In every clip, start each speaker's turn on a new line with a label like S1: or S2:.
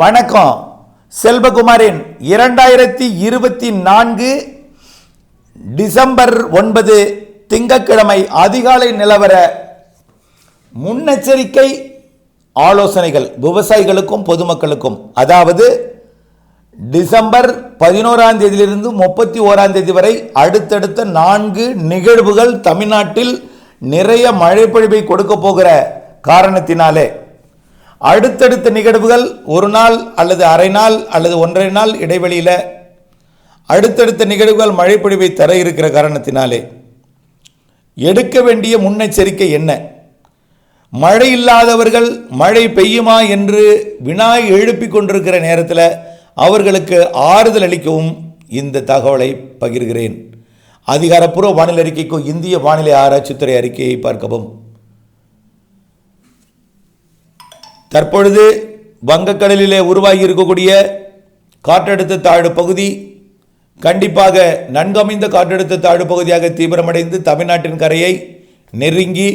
S1: வணக்கம். செல்வகுமாரின் இரண்டாயிரத்தி இருபத்தி நான்கு டிசம்பர் ஒன்பது திங்கட்கிழமை அதிகாலை நிலவர முன்னெச்சரிக்கை ஆலோசனைகள் விவசாயிகளுக்கும் பொதுமக்களுக்கும். அதாவது டிசம்பர் பதினோராம் தேதியிலிருந்து முப்பத்தி ஓராம் தேதி வரை அடுத்தடுத்த நான்கு நிகழ்வுகள் தமிழ்நாட்டில் நிறைய மழைப்பொழிவை கொடுக்க போகிற காரணத்தினாலே. அடுத்தடுத்த நிகழ்வுகள் ஒரு நாள் அல்லது அரை நாள் அல்லது ஒன்றரை நாள் இடைவெளியில் அடுத்தடுத்த நிகழ்வுகள் மழைப்பொழிவை தர இருக்கிற காரணத்தினாலே எடுக்க வேண்டிய முன்னெச்சரிக்கை என்ன? மழை இல்லாதவர்கள் மழை பெய்யுமா என்று வினாய் எழுப்பி கொண்டிருக்கிற நேரத்தில் அவர்களுக்கு ஆறுதல் அளிக்கவும் இந்த தகவலை பகிர்கிறேன். அதிகாரப்பூர்வ வானிலை அறிக்கைக்கும் இந்திய வானிலை ஆராய்ச்சித்துறை அறிக்கையை பார்க்கவும். தற்பொழுது வங்கக்கடலிலே உருவாகி இருக்கக்கூடிய காற்றழுத்த தாழ்வு பகுதி கண்டிப்பாக நன்கமைந்த காற்றழுத்த தாழ்வு பகுதியாக தீவிரமடைந்து தமிழ்நாட்டின் கரையை நெருங்கி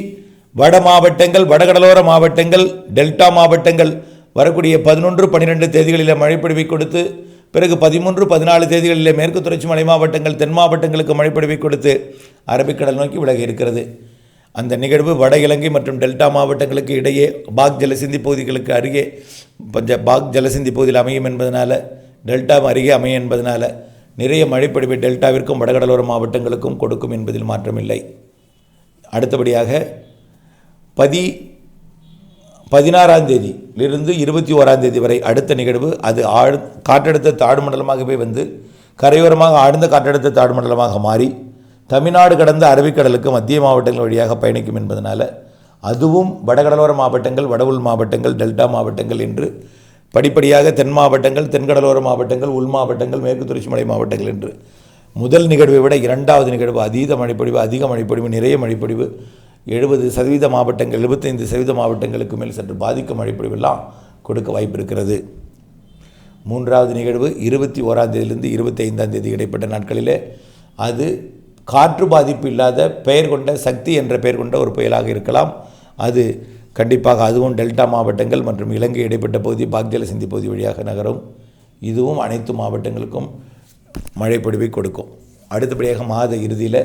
S1: வட மாவட்டங்கள் வடகடலோர மாவட்டங்கள் டெல்டா மாவட்டங்கள் வரக்கூடிய பதினொன்று பன்னிரெண்டு தேதிகளில் மழைப்பிடிவை கொடுத்து பிறகு பதிமூன்று பதினாலு தேதிகளில் மேற்கு தொடர்ச்சி மலை மாவட்டங்கள் தென் மாவட்டங்களுக்கு மழைப்பிடிவை கொடுத்து அரபிக்கடல் நோக்கி விலகி இருக்கிறது. அந்த நிகழ்வு வட இலங்கை மற்றும் டெல்டா மாவட்டங்களுக்கு இடையே பாக் ஜலசிந்தி பகுதிகளுக்கு அருகே பஞ்ச பாக் ஜலசிந்தி பகுதியில் அமையும் என்பதனால் டெல்டா அருகே அமையும் என்பதனால் நிறைய மழைப்பொழிவை டெல்டாவிற்கும் வடகடலோர மாவட்டங்களுக்கும் கொடுக்கும் என்பதில் மாற்றமில்லை. அடுத்தபடியாக பதி பதினாறாம் தேதியிலிருந்து இருபத்தி ஓராம் தேதி வரை அடுத்த நிகழ்வு அது ஆழ் காற்றழுத்த தாடுமண்டலமாகவே வந்து கரையோரமாக ஆழ்ந்த காற்றழுத்த தாழ்வு மண்டலமாக மாறி தமிழ்நாடு கடந்த அரபிக்கடலுக்கு மத்திய மாவட்டங்கள் வழியாக பயணிக்கும் என்பதனால் அதுவும் வடகடலோர மாவட்டங்கள் வட உள் மாவட்டங்கள் டெல்டா மாவட்டங்கள் என்று படிப்படியாக தென் மாவட்டங்கள் தென்கடலோர மாவட்டங்கள் உள் மாவட்டங்கள் மேற்கு தொடர்ச்சி மலை மாவட்டங்கள் என்று முதல் நிகழ்வை விட இரண்டாவது நிகழ்வு அதீத மழைப்பொழிவு அதிக மழைப்பொழிவு நிறைய மழைப்பொழிவு எழுபது சதவீத மாவட்டங்கள் எழுபத்தைந்து சதவீத மாவட்டங்களுக்கு மேல் சற்று பாதிக்கும் மழைப்பொழிவெல்லாம் கொடுக்க வாய்ப்பு இருக்கிறது மூன்றாவது நிகழ்வு இருபத்தி ஓராம் தேதியிலிருந்து இருபத்தி ஐந்தாம் தேதி இடைப்பட்ட நாட்களிலே. அது காற்று பாதிப்பு இல்லாத பெயர் கொண்ட சக்தி என்ற பெயர் கொண்ட ஒரு புயலாக இருக்கலாம். அது கண்டிப்பாக அதுவும் டெல்டா மாவட்டங்கள் மற்றும் இலங்கை இடைப்பட்ட பகுதி பாக்ஜல சிந்தி பகுதி வழியாக நகரும். இதுவும் அனைத்து மாவட்டங்களுக்கும் மழை கொடுக்கும். அடுத்தபடியாக மாத இறுதியில்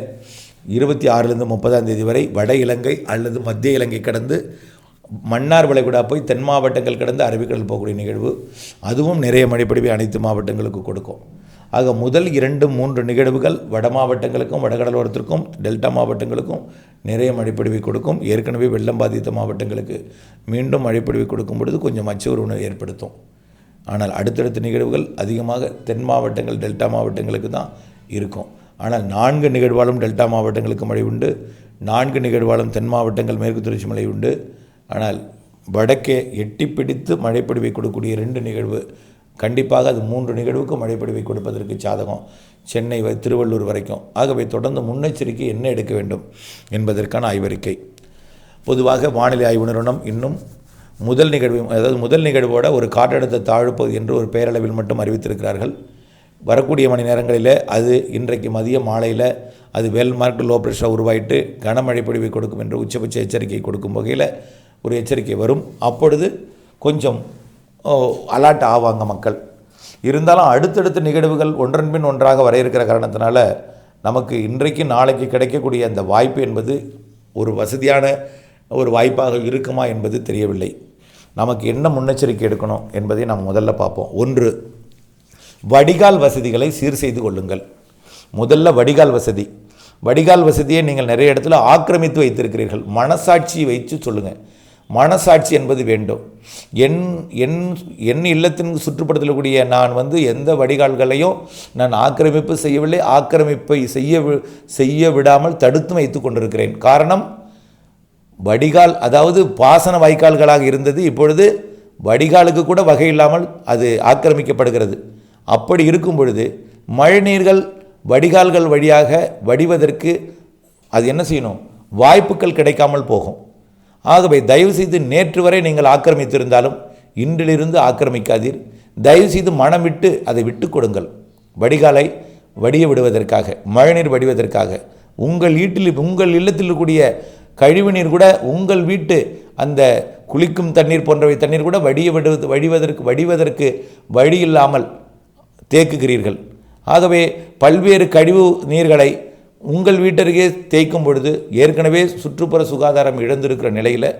S1: இருபத்தி ஆறுலேருந்து முப்பதாம் தேதி வரை வட இலங்கை அல்லது மத்திய இலங்கை கடந்து மன்னார் வளைகுடா போய் தென் மாவட்டங்கள் கடந்து அரபிக்கடல் போகக்கூடிய நிகழ்வு. அதுவும் நிறைய மழைப்பொழிவை அனைத்து மாவட்டங்களுக்கு கொடுக்கும். ஆக முதல் இரண்டு மூன்று நிகழ்வுகள் வட மாவட்டங்களுக்கும் வடகடலோரத்திற்கும் டெல்டா மாவட்டங்களுக்கும் நிறைய மழைப்பொழிவை கொடுக்கும். ஏற்கனவே வெள்ளம் பாதித்த மாவட்டங்களுக்கு மீண்டும் மழைப்பொழிவை கொடுக்கும் பொழுது கொஞ்சம் அச்ச ஏற்படுத்தும். ஆனால் அடுத்தடுத்த நிகழ்வுகள் அதிகமாக தென் மாவட்டங்கள் டெல்டா மாவட்டங்களுக்கு தான் இருக்கும். ஆனால் நான்கு நிகழ்வாலும் டெல்டா மாவட்டங்களுக்கு மழை உண்டு. நான்கு நிகழ்வாலும் தென் மாவட்டங்கள் மேற்கு தொடர்ச்சி மழை உண்டு. ஆனால் வடக்கே எட்டி பிடித்து மழைப்பொழிவை கொடுக்கக்கூடிய ரெண்டு நிகழ்வு கண்டிப்பாக அது மூன்று நிகழ்வுக்கும் மழைப்பொழிவை கொடுப்பதற்கு சாதகம். சென்னை வ- திருவள்ளூர் வரைக்கும். ஆகவே தொடர்ந்து முன்னெச்சரிக்கை என்ன எடுக்க வேண்டும் என்பதற்கான ஆய்வறிக்கை. பொதுவாக வானிலை ஆய்வு நிறுவனம் இன்னும் முதல் நிகழ்வு அதாவது முதல் நிகழ்வோட ஒரு காற்றழுத்த தாழ்வு என்று ஒரு பேரளவில் மட்டும் அறிவித்திருக்கிறார்கள். வரக்கூடிய மணி நேரங்களில் அது இன்றைக்கு மதிய மாலையில் அது வெல் மார்க் லோ ப்ரெஷர் உருவாயிட்டு கனமழை பொழிவை கொடுக்கும் என்று உச்சபட்ச எச்சரிக்கை கொடுக்கும் வகையில் ஒரு எச்சரிக்கை வரும். அப்பொழுது கொஞ்சம் அலாட் ஆவாங்க மக்கள். இருந்தாலும் அடுத்தடுத்த நிகழ்வுகள் ஒன்றன் பின் ஒன்றாக வர இருக்கிற காரணத்தினால நமக்கு இன்றைக்கு நாளைக்கு கிடைக்கக்கூடிய அந்த வாய்ப்பு என்பது ஒரு வசதியான ஒரு வாய்ப்பாக இருக்குமா என்பது தெரியவில்லை. நமக்கு என்ன முன்னெச்சரிக்கை எடுக்கணும் என்பதை நாம் முதல்ல பார்ப்போம். ஒன்று வடிகால் வசதிகளை சீர் செய்து கொள்ளுங்கள். முதல்ல வடிகால் வசதி. வடிகால் வசதியை நீங்கள் நிறைய இடத்துல ஆக்கிரமித்து வைத்திருக்கிறீர்கள். மனசாட்சி வைத்து சொல்லுங்கள் மனசாட்சி என்பது வேண்டும். என் என் என் இல்லத்தின் சுற்றுப்புறத்தில் கூடிய நான் வந்து எந்த வடிகால்களையும் நான் ஆக்கிரமிப்பு செய்யவில்லை ஆக்கிரமிப்பை செய்ய வி- செய்ய விடாமல் தடுத்து வைத்து கொண்டிருக்கிறேன். காரணம் வடிகால் அதாவது பாசன வாய்க்கால்களாக இருந்தது. இப்பொழுது வடிகாலுக்கு கூட வகை இல்லாமல் அது ஆக்கிரமிக்கப்படுகிறது. அப்படி இருக்கும் பொழுது மழைநீர்கள் வடிகால்கள் வழியாக வடிவதற்கு அது என்ன செய்யணும்? வாய்ப்புகள் கிடைக்காமல் போகும். ஆகவே தயவுசெய்து நேற்று வரை நீங்கள் ஆக்கிரமித்திருந்தாலும் இன்றிலிருந்து ஆக்கிரமிக்காதீர். தயவுசெய்து மனம் விட்டு அதை விட்டு கொடுங்கள். வடிகாலை வடிய விடுவதற்காக மழைநீர் வடிவதற்காக உங்கள் வீட்டில் உங்கள் இல்லத்தில் இருக்கக்கூடிய கழிவுநீர் கூட உங்கள் வீட்டு அந்த குளிக்கும் தண்ணீர் போன்றவை தண்ணீர் கூட வடிய விடுவது வடிவதற்கு வடிவதற்கு வழி இல்லாமல் தேக்குகிறீர்கள். ஆகவே பல்வேறு கழிவு நீர்களை உங்கள் வீட்டருகே தேய்க்கும் பொழுது ஏற்கனவே சுற்றுப்புற சுகாதாரம் இழந்திருக்கிற நிலையில்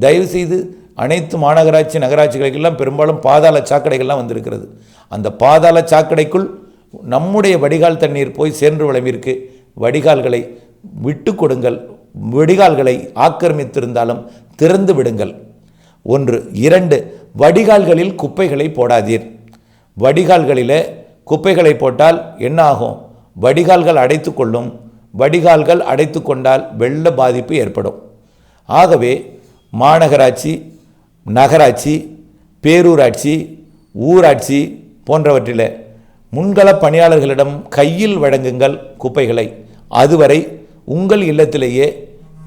S1: தயவுசெய்து அனைத்து மாநகராட்சி நகராட்சிகளுக்கெல்லாம் பெரும்பாலும் பாதாள சாக்கடைகள்லாம் வந்திருக்கிறது. அந்த பாதாள சாக்கடைக்குள் நம்முடைய வடிகால் தண்ணீர் போய் சேர்ந்து விளம்பிற்கு வடிகால்களை விட்டு கொடுங்கள். வடிகால்களை ஆக்கிரமித்திருந்தாலும் திறந்து விடுங்கள். ஒன்று. இரண்டு. வடிகால்களில் குப்பைகளை போடாதீர். வடிகால்களில் குப்பைகளை போட்டால் என்ன ஆகும்? வடிகால்கள் அடைத்து கொள்ளும் வடிகால்கள் அடைத்து கொண்டால் வெள்ள பாதிப்பு ஏற்படும். ஆகவே மாநகராட்சி நகராட்சி பேரூராட்சி ஊராட்சி போன்றவற்றில் முன்கள பணியாளர்களிடம் கையில் வழங்குங்கள் குப்பைகளை. அதுவரை உங்கள் இல்லத்திலேயே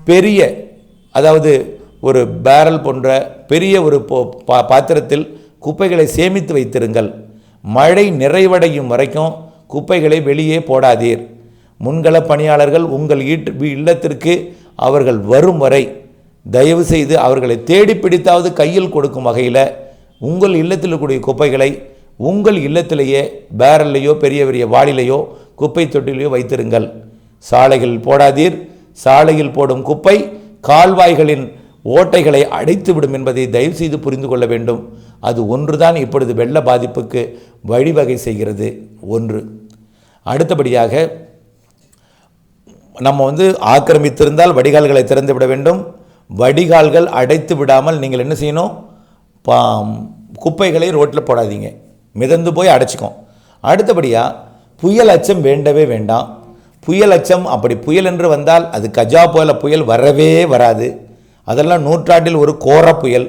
S1: பெரிய அதாவது ஒரு பேரல் போன்ற பெரிய ஒரு பா- பாத்திரத்தில் குப்பைகளை சேமித்து வைத்திருங்கள். மழை நிறைவடையும் வரைக்கும் குப்பைகளை வெளியே போடாதீர். முன்கள பணியாளர்கள் உங்கள் ஈட்டு இல்லத்திற்கு அவர்கள் வரும் வரை தயவு செய்து அவர்களை தேடி பிடித்தாவது கையில் கொடுக்கும் வகையில் உங்கள் இல்லத்தில் இருக்கக்கூடிய குப்பைகளை உங்கள் இல்லத்திலேயே பேரல்லையோ பெரிய பெரிய வாளிலையோ குப்பை தொட்டிலையோ வைத்திருங்கள். சாலைகளில் போடாதீர். சாலையில் போடும் குப்பை கால்வாய்களின் ஓட்டைகளை அடைத்துவிடும் என்பதை தயவு செய்து புரிந்து கொள்ள வேண்டும். அது ஒன்றுதான் இப்பொழுது வெள்ள பாதிப்புக்கு வழிவகை செய்கிறது. ஒன்று. அடுத்தபடியாக நம்ம வந்து ஆக்கிரமித்திருந்தால் வடிகால்களை திறந்து விட வேண்டும். வடிகால்கள் அடைத்து விடாமல் நீங்கள் என்ன செய்யணும்? பா குப்பைகளை ரோட்டில் போடாதீங்க. மிதந்து போய் அடைச்சிக்கும் அடுத்தபடியாக புயல் அச்சம் வேண்டவே வேண்டாம். புயல் அச்சம் அப்படி புயல் என்று வந்தால் அது கஜா போல புயல் வரவே வராது. அதெல்லாம் நூற்றாண்டில் ஒரு கோர புயல்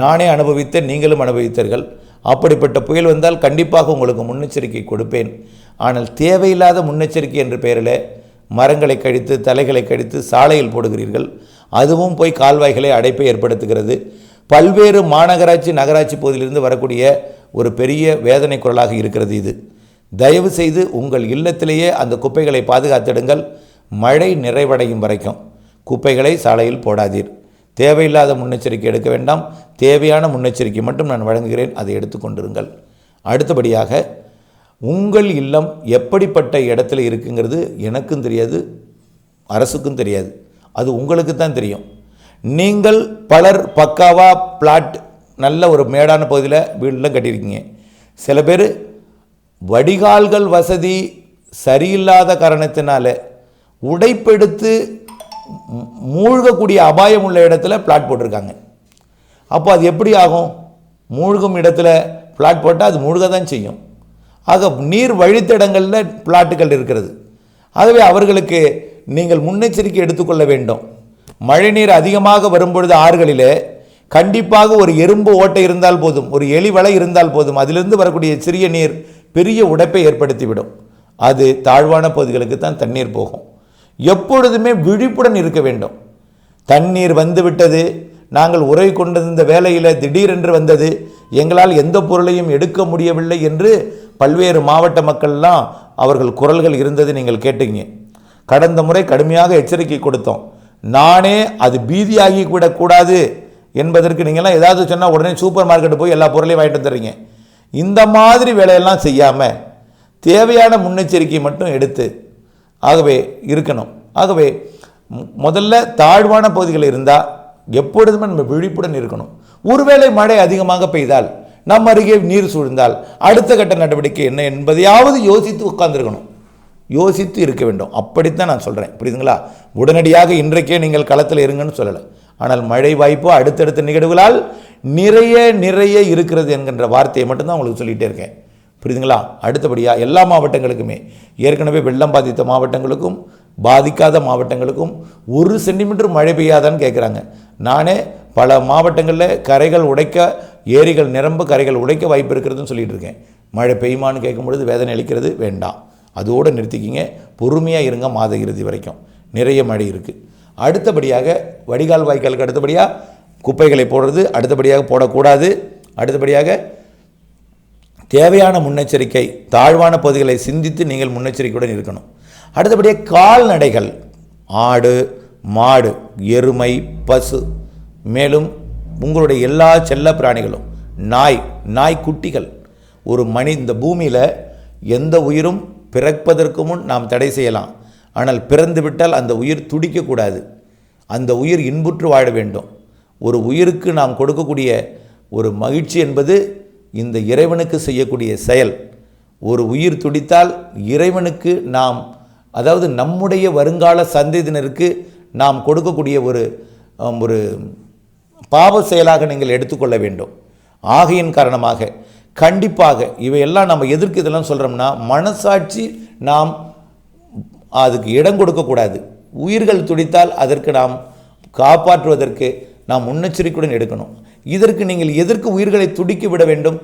S1: நானே அனுபவித்தேன் நீங்களும் அனுபவித்தீர்கள். அப்படிப்பட்ட புயல் வந்தால் கண்டிப்பாக உங்களுக்கு முன்னெச்சரிக்கை கொடுப்பேன். ஆனால் தேவையில்லாத முன்னெச்சரிக்கை என்ற பெயரில் மரங்களை கழித்து தலைகளை கழித்து சாலையில் போடுகிறீர்கள். அதுவும் போய் கால்வாய்களை அடைப்பை ஏற்படுத்துகிறது. பல்வேறு மாநகராட்சி நகராட்சி பகுதியிலிருந்து வரக்கூடிய ஒரு பெரிய வேதனை குரலாக இருக்கிறது இது. தயவு செய்து உங்கள் இல்லத்திலேயே அந்த குப்பைகளை பாதுகாத்திடுங்கள். மழை நிறைவடையும் வரைக்கும். குப்பைகளை சாலையில் போடாதீர். தேவையில்லாத முன்னெச்சரிக்கை எடுக்க வேண்டாம். தேவையான முன்னெச்சரிக்கை மட்டும் நான் வழங்குகிறேன். அதை எடுத்துக்கொண்டிருங்கள் அடுத்தபடியாக உங்கள் இல்லம் எப்படிப்பட்ட இடத்துல இருக்குங்கிறது எனக்கும் தெரியாது அரசுக்கும் தெரியாது. அது உங்களுக்கு தான் தெரியும். நீங்கள் பலர் பக்காவாக பிளாட் நல்ல ஒரு மேடான பகுதியில் வீடெல்லாம் கட்டியிருக்கீங்க. சில பேர் வடிகால்கள் வசதி சரியில்லாத காரணத்தினால உடைப்பெடுத்து மூழ்கக்கூடிய அபாயம் உள்ள இடத்துல பிளாட் போட்டிருக்காங்க. அப்போ அது எப்படி ஆகும்? மூழ்கும் இடத்துல பிளாட் போட்டால் அது மூழ்க தான் செய்யும். ஆக நீர் வழித்தடங்களில் பிளாட்டுகள் இருக்கிறது. ஆகவே அவர்களுக்கு நீங்கள் முன்னெச்சரிக்கை எடுத்துக்கொள்ள வேண்டும். மழைநீர் அதிகமாக வரும்பொழுது ஆறுகளிலே கண்டிப்பாக ஒரு எறும்பு ஓட்டை இருந்தால் போதும் ஒரு எலி வலை இருந்தால் போதும் அதிலிருந்து வரக்கூடிய சிறிய நீர் பெரிய உடைப்பை ஏற்படுத்திவிடும். அது தாழ்வான பகுதிகளுக்கு தான் தண்ணீர் போகும். எப்பொழுதுமே விழிப்புடன் இருக்க வேண்டும். தண்ணீர் வந்துவிட்டது நாங்கள் உரை கொண்டிருந்த வேலையில் திடீரென்று வந்தது எங்களால் எந்த பொருளையும் எடுக்க முடியவில்லை என்று பல்வேறு மாவட்ட மக்கள்லாம் அவர்கள் குரல்கள் இருந்தது நீங்கள் கேட்டீங்க. கடந்த முறை கடுமையாக எச்சரிக்கை கொடுத்தோம். நானே அது பீதியாகி விடக்கூடாது என்பதற்கு நீங்கள்லாம் ஏதாவது சொன்னால் உடனே சூப்பர் மார்க்கெட்டு போய் எல்லா பொருளையும் வாங்கிட்டு வந்துடுறீங்க. இந்த மாதிரி வேலையெல்லாம் செய்யாமல் தேவையான முன்னெச்சரிக்கை மட்டும் எடுத்து ஆகவே இருக்கணும். ஆகவே முதல்ல தாழ்வான பகுதிகள் இருந்தால் எப்பொழுதுமே நம்ம விழிப்புடன் இருக்கணும். ஒருவேளை மழை அதிகமாக பெய்தால் நம் அருகே நீர் சூழ்ந்தால் அடுத்த கட்ட நடவடிக்கை என்ன என்பதையாவது யோசித்து உட்கார்ந்துருக்கணும். யோசித்து இருக்க வேண்டும். அப்படித்தான் நான் சொல்கிறேன் புரியுதுங்களா? உடனடியாக இன்றைக்கே நீங்கள் களத்தில் இருங்கன்னு சொல்லலை. ஆனால் மழை வாய்ப்பு அடுத்தடுத்த நிகழ்வுகளால் நிறைய நிறைய இருக்கிறது என்கின்ற வார்த்தையை மட்டும்தான் உங்களுக்கு சொல்லிகிட்டே இருக்கேன். புரியுதுங்களா? அடுத்தபடியாக எல்லா மாவட்டங்களுக்குமே. ஏற்கனவே வெள்ளம் பாதித்த மாவட்டங்களுக்கும் பாதிக்காத மாவட்டங்களுக்கும் ஒரு சென்டிமீட்டர் மழை பெய்யாதான்னு கேட்குறாங்க நானே பல மாவட்டங்களில் கரைகள் உடைக்க ஏரிகள் நிரம்ப கரைகள் உடைக்க வாய்ப்பு இருக்கிறதுன்னு சொல்லிட்டு இருக்கேன். மழை பெய்யுமான்னு கேட்கும் பொழுது வேதனை அளிக்கிறது வேண்டாம். அதோடு நிறுத்திக்கிங்க. பொறுமையாக இருங்க மாத இறுதி வரைக்கும். நிறைய மழை இருக்குது அடுத்தபடியாக வடிகால் வாய்க்காலுக்கு அடுத்தபடியாக குப்பைகளை போடுறது அடுத்தபடியாக போடக்கூடாது. அடுத்தபடியாக தேவையான முன்னெச்சரிக்கை தாழ்வான பகுதிகளை சிந்தித்து நீங்கள் முன்னெச்சரிக்கையுடன் இருக்கணும். அடுத்தபடியாக கால்நடைகள் ஆடு மாடு எருமை பசு மேலும் உங்களுடைய எல்லா செல்ல பிராணிகளும் நாய் குட்டிகள் ஒரு மனி இந்த பூமியில் எந்த உயிரும் பிறப்பதற்கு முன் நாம் தடை செய்யலாம். ஆனால் பிறந்து விட்டால் அந்த உயிர் துடிக்கக்கூடாது. அந்த உயிர் இன்புற்று வாழ வேண்டும். ஒரு உயிருக்கு நாம் கொடுக்கக்கூடிய ஒரு மகிழ்ச்சி என்பது இந்த இறைவனுக்கு செய்யக்கூடிய செயல். ஒரு உயிர் துடித்தால் இறைவனுக்கு நாம் அதாவது நம்முடைய வருங்கால சந்ததியினருக்கு நாம் கொடுக்கக்கூடிய ஒரு ஒரு பாவ செயலாக நீங்கள் எடுத்துக்கொள்ள வேண்டும். ஆகையின் காரணமாக கண்டிப்பாக இவையெல்லாம் நம்ம எதிர்க்கு இதெல்லாம் சொல்கிறோம்னா மனசாட்சி நாம் அதுக்கு இடம் கொடுக்கக்கூடாது. உயிர்கள் துடித்தால் அதற்கு நாம் காப்பாற்றுவதற்கு நாம் முன்னெச்சரிக்கையுடன் எடுக்கணும். இதற்கு நீங்கள் எதற்கு உயிர்களை துடிக்க விட வேண்டும்?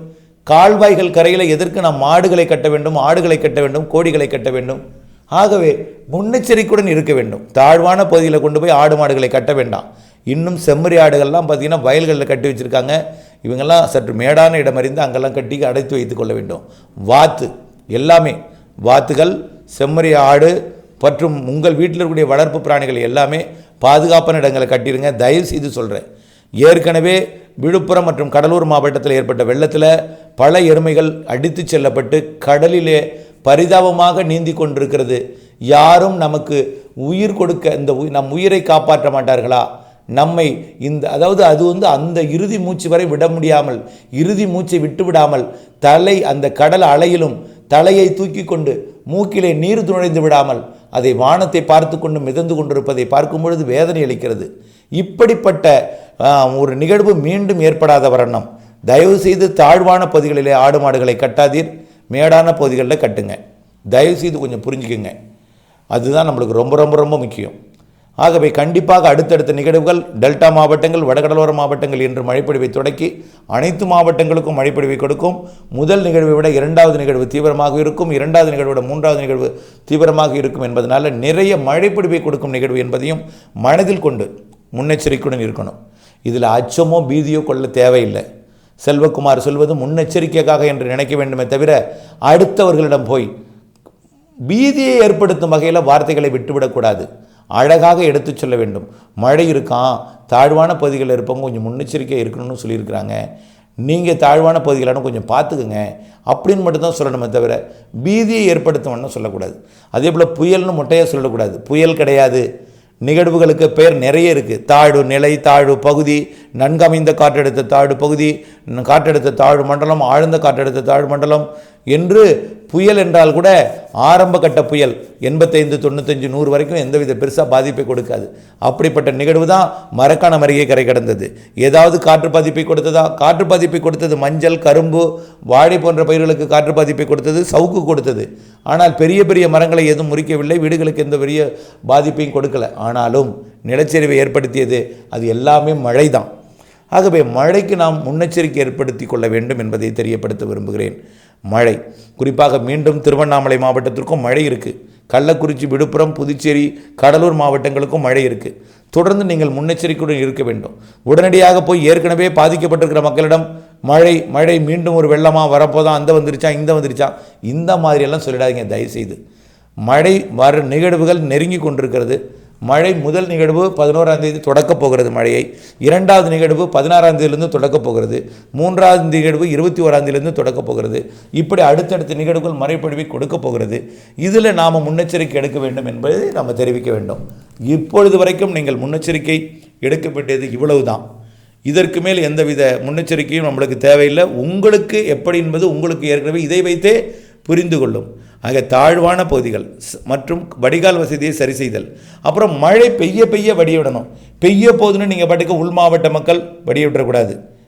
S1: கால்வாய்கள் கரையில் எதற்கு நாம் மாடுகளை கட்ட வேண்டும்? ஆடுகளை கட்ட வேண்டும்? கோடிகளை கட்ட வேண்டும்? ஆகவே முன்னெச்சரிக்கையுடன் இருக்க வேண்டும். தாழ்வான பகுதியில் கொண்டு போய் ஆடு மாடுகளை கட்ட வேண்டாம். இன்னும் செம்மறி ஆடுகள்லாம் பார்த்தீங்கன்னா வயல்களில் கட்டி வச்சுருக்காங்க. இவங்கெல்லாம் சற்று மேடான இடம் அறிந்து அங்கெல்லாம் கட்டி அடைத்து வைத்து கொள்ள வேண்டும். வாத்து எல்லாமே. வாத்துகள் செம்மறி ஆடு மற்றும் உங்கள் வீட்டில் இருக்கக்கூடிய வளர்ப்பு பிராணிகள் எல்லாமே பாதுகாப்பான இடங்களை கட்டிடுங்க. தயவு செய்து சொல்கிறேன் ஏற்கனவே விழுப்புரம் மற்றும் கடலூர் மாவட்டத்தில் ஏற்பட்ட வெள்ளத்தில் பல எருமைகள் அடித்து செல்லப்பட்டு கடலிலே பரிதாபமாக நீந்தி கொண்டிருக்கிறது. யாரும் நமக்கு உயிர் கொடுக்க இந்த உயி- நம் உயிரை காப்பாற்ற மாட்டார்களா? நம்மை இந்த அதாவது அது வந்து அந்த இறுதி மூச்சு வரை விட முடியாமல் இறுதி மூச்சை விட்டு விடாமல் தலை அந்த கடல் அலையிலும் தலையை தூக்கி கொண்டு மூக்கிலே நீர் துணைந்து விடாமல் அதை வானத்தை பார்த்து கொண்டு மிதந்து கொண்டிருப்பதை பார்க்கும் பொழுது வேதனை அளிக்கிறது. இப்படிப்பட்ட ஒரு நிகழ்வு மீண்டும் ஏற்படாத வண்ணம் தயவு செய்து தாழ்வான பகுதிகளிலே ஆடு மாடுகளை கட்டாதீர். மேடான பகுதிகளில் கட்டுங்க. தயவு செய்து கொஞ்சம் புரிஞ்சுக்குங்க. அதுதான் நம்மளுக்கு ரொம்ப ரொம்ப ரொம்ப முக்கியம். ஆகவே கண்டிப்பாக அடுத்தடுத்த நிகழ்வுகள் டெல்டா மாவட்டங்கள் வடகடலோர மாவட்டங்கள் என்று மழைப்பொழிவை தொடக்கி அனைத்து மாவட்டங்களுக்கும் மழைப்பொழிவை கொடுக்கும். முதல் நிகழ்வை விட இரண்டாவது நிகழ்வு தீவிரமாக இருக்கும். இரண்டாவது நிகழ்வை விட மூன்றாவது நிகழ்வு தீவிரமாக இருக்கும் என்பதனால் நிறைய மழைப்பொழிவை கொடுக்கும் நிகழ்வு என்பதையும் மனதில் கொண்டு முன்னெச்சரிக்கையுடன் இருக்கணும். இதில் அச்சமோ பீதியோ கொள்ள தேவையில்லை. செல்வகுமார் சொல்வது முன்னெச்சரிக்கைக்காக என்று நினைக்க வேண்டுமே தவிர அடுத்தவர்களிடம் போய் பீதியை ஏற்படுத்தும் வகையில் வார்த்தைகளை விட்டுவிடக்கூடாது அழகாக எடுத்துச் சொல்ல வேண்டும். மழை இருக்கான் தாழ்வான பகுதிகளில் இருப்பவங்க கொஞ்சம் முன்னெச்சரிக்கையாக இருக்கணும்னு சொல்லியிருக்கிறாங்க. நீங்கள் தாழ்வான பகுதிகளான கொஞ்சம் பார்த்துக்குங்க. அப்படின்னு மட்டும்தான் சொல்லணுமே தவிர பீதியை ஏற்படுத்தும்னு சொல்லக்கூடாது. அதே போல் புயல்னு முட்டையாக சொல்லக்கூடாது. புயல் கிடையாது. நிகழ்வுகளுக்கு பெயர் நிறைய இருக்குது தாழ்வு நிலை தாழ்வு பகுதி நன்கமைந்த காற்றழுத்த தாழ்வு பகுதி காற்றழுத்த தாழ்வு மண்டலம் ஆழ்ந்த காற்றழுத்த தாழ்வு மண்டலம் என்று புயல் என்றால் கூட ஆரம்ப கட்ட புயல். எண்பத்தைந்து தொண்ணூத்தஞ்சு நூறு வரைக்கும் எந்தவித பெருசாக பாதிப்பை கொடுக்காது. அப்படிப்பட்ட நிகழ்வு தான் மரக்காணம் அருகே கரை கடந்தது. ஏதாவது காற்று பாதிப்பை கொடுத்ததா? காற்று பாதிப்பை கொடுத்தது மஞ்சள் கரும்பு வாழை போன்ற பயிர்களுக்கு காற்று பாதிப்பை கொடுத்தது சவுக்கு கொடுத்தது. ஆனால் பெரிய பெரிய மரங்களை எதுவும் முறிக்கவில்லை. வீடுகளுக்கு எந்த பெரிய பாதிப்பையும் கொடுக்கல. ஆனாலும் நிலச்சரிவை ஏற்படுத்தியது. அது எல்லாமே மழை தான் ஆகவே மழைக்கு நாம் முன்னெச்சரிக்கை ஏற்படுத்தி கொள்ள வேண்டும் என்பதை தெரியப்படுத்த விரும்புகிறேன். மழை. குறிப்பாக மீண்டும் திருவண்ணாமலை மாவட்டத்திற்கும் மழை இருக்குது கள்ளக்குறிச்சி விழுப்புரம் புதுச்சேரி கடலூர் மாவட்டங்களுக்கும் மழை இருக்குது தொடர்ந்து நீங்கள் முன்னெச்சரிக்கையுடன் இருக்க வேண்டும். உடனடியாக போய் ஏற்கனவே பாதிக்கப்பட்டிருக்கிற மக்களிடம் மழை மழை மீண்டும் ஒரு வெள்ளமாக வரப்போதான் அந்த வந்துருச்சா? இந்த வந்துருச்சா? இந்த மாதிரியெல்லாம் சொல்லிடாதீங்க. தயவுசெய்து. மழை வர நிகழ்வுகள் நெருங்கி கொண்டிருக்கிறது. மழை முதல் நிகழ்வு பதினோராம் தேதி தொடக்கப் போகிறது மழையை. இரண்டாவது நிகழ்வு பதினாறாம் தேதியிலிருந்து தொடக்கப் போகிறது. மூன்றாவது நிகழ்வு இருபத்தி ஓராம் தேதியிலிருந்து தொடக்கப் போகிறது. இப்படி அடுத்தடுத்த நிகழ்வுகள் மழைப்பொழிவை கொடுக்கப் போகிறது. இதில் நாம் முன்னெச்சரிக்கை எடுக்க வேண்டும் என்பதை நாம் தெரிவிக்க வேண்டும். இப்பொழுது வரைக்கும் நீங்கள் முன்னெச்சரிக்கை எடுக்க வேண்டியது இவ்வளவுதான். இதற்கு மேல் எந்தவித முன்னெச்சரிக்கையும் நம்மளுக்கு தேவையில்லை. உங்களுக்கு எப்படி என்பது உங்களுக்கு ஏற்கனவே இதை வைத்தே புரிந்து கொள்ளும். ஆக தாழ்வான பகுதிகள் ஸ்- மற்றும் வடிகால் வசதியை சரி செய்தல். அப்புறம் மழை பெய்ய பெய்ய வடிவிடணும். பெய்ய போதுன்னு நீங்கள் பாட்டுக்கு உள் மாவட்ட மக்கள் வடிய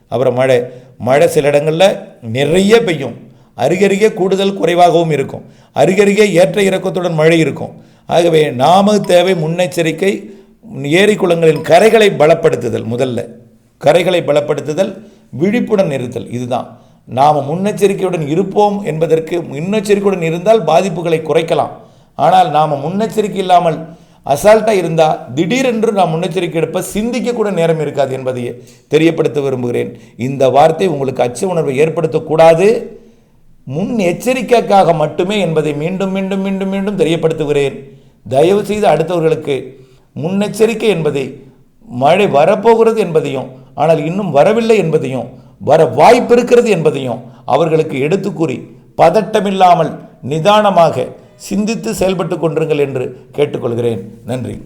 S1: அப்புறம் மழை மழை சில இடங்களில் நிறைய பெய்யும். அருகருகே கூடுதல் குறைவாகவும் இருக்கும். அருகருகே ஏற்ற இறக்கத்துடன் மழை இருக்கும். ஆகவே நாம தேவை முன்னெச்சரிக்கை ஏரி குளங்களின் கரைகளை பலப்படுத்துதல் முதல்ல. கரைகளை பலப்படுத்துதல் விழிப்புடன் இருத்தல் இதுதான். நாம் முன்னெச்சரிக்கையுடன் இருப்போம் என்பதற்கு முன்னெச்சரிக்கையுடன் இருந்தால் பாதிப்புகளை குறைக்கலாம். ஆனால் நாம் முன்னெச்சரிக்கை இல்லாமல் அசால்ட்டாக இருந்தால் திடீரென்று நாம் முன்னெச்சரிக்கை எடுப்ப சிந்திக்கக்கூட நேரம் இருக்காது என்பதை தெரியப்படுத்த விரும்புகிறேன். இந்த வார்த்தை உங்களுக்கு அச்ச உணர்வை ஏற்படுத்தக்கூடாது. முன் எச்சரிக்கைக்காக மட்டுமே என்பதை மீண்டும் மீண்டும் மீண்டும் மீண்டும் தெரியப்படுத்துகிறேன். தயவு செய்து அடுத்தவர்களுக்கு முன்னெச்சரிக்கை என்பதை மழை வரப்போகிறது என்பதையும் ஆனால் இன்னும் வரவில்லை என்பதையும் வர வாய்ப்பு இருக்கிறது என்பதையும் அவர்களுக்கு எடுத்து கூறி பதட்டமில்லாமல் நிதானமாக சிந்தித்து செயல்பட்டு கொண்டிருங்கள் என்று கேட்டுக்கொள்கிறேன். நன்றி.